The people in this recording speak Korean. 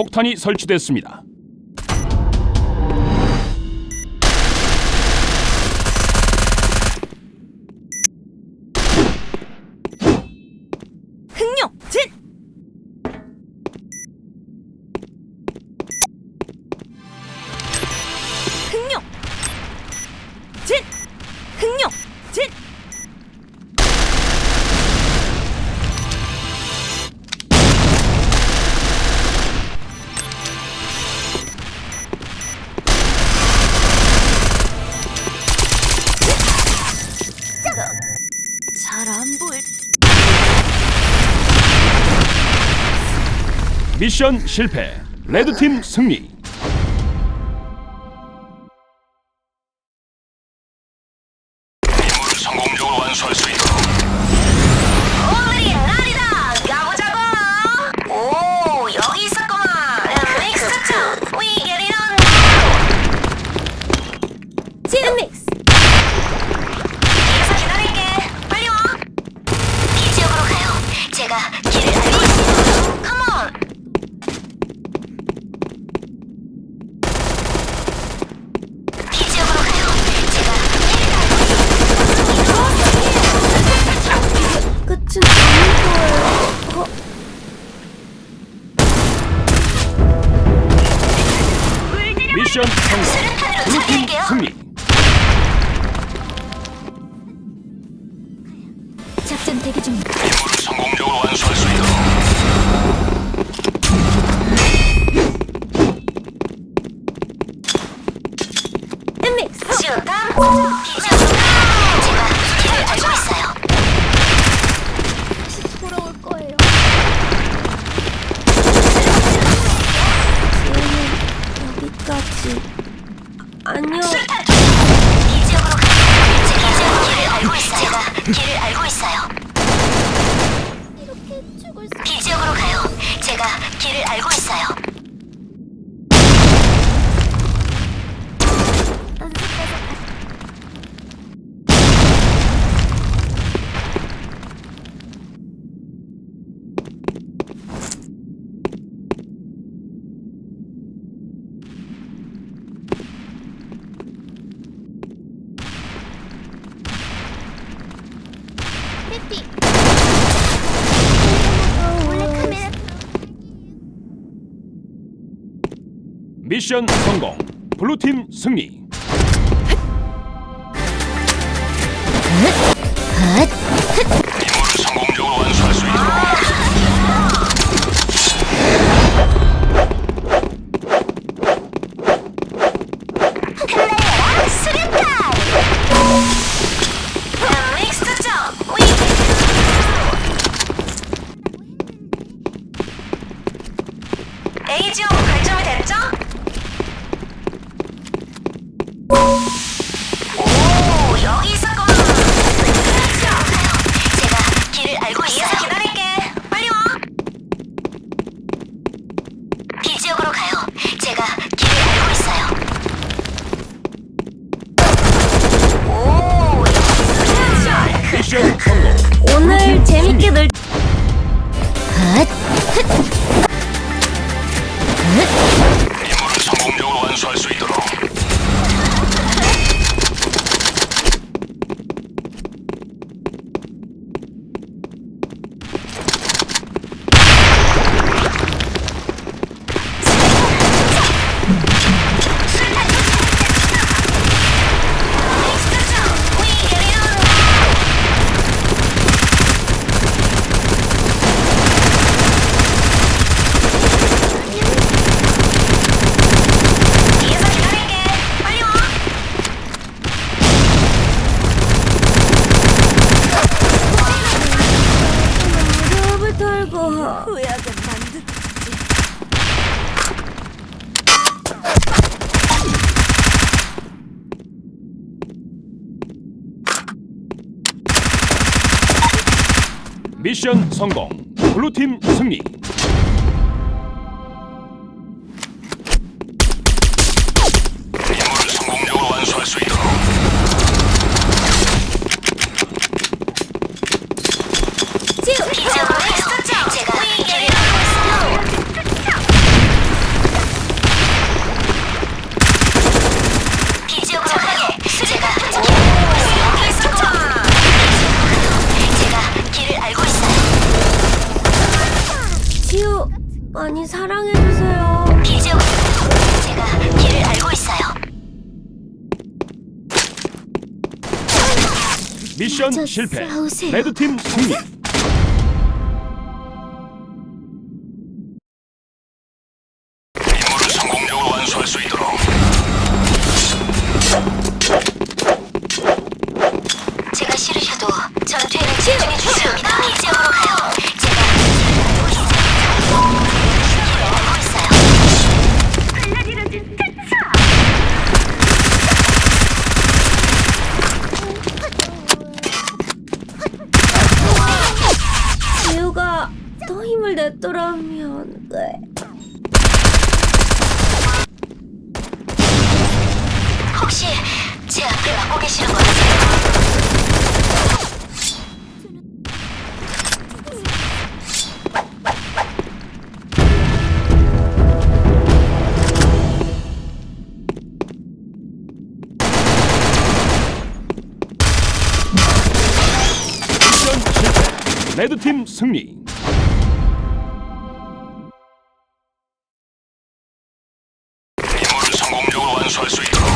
폭탄이 설치됐습니다. 미션 실패. 레드팀 승리. 임무를 성공적으로 완수할 수 있 미션 성공. 블루팀 승리. 작전 대기 중. 임무를 여기까지. 안녕. 기지역으로 가요. 제가 길을 알고 있어요. 길을 알고 있어요. 이렇게 죽을 수. 기지역으로 가요. 제가 길을 알고 있어요. 미션 성공. 블루팀 승리. 임무를 성공적으로 완수할 수 있도록 클레어라 수류탄! 미션 성공. 블루팀 승리. 미션 실패. 레드팀 승리. 힘을 냈더라면 네. 혹시 제 앞을 막고 계시는 건 레드팀 승리! 설수 있고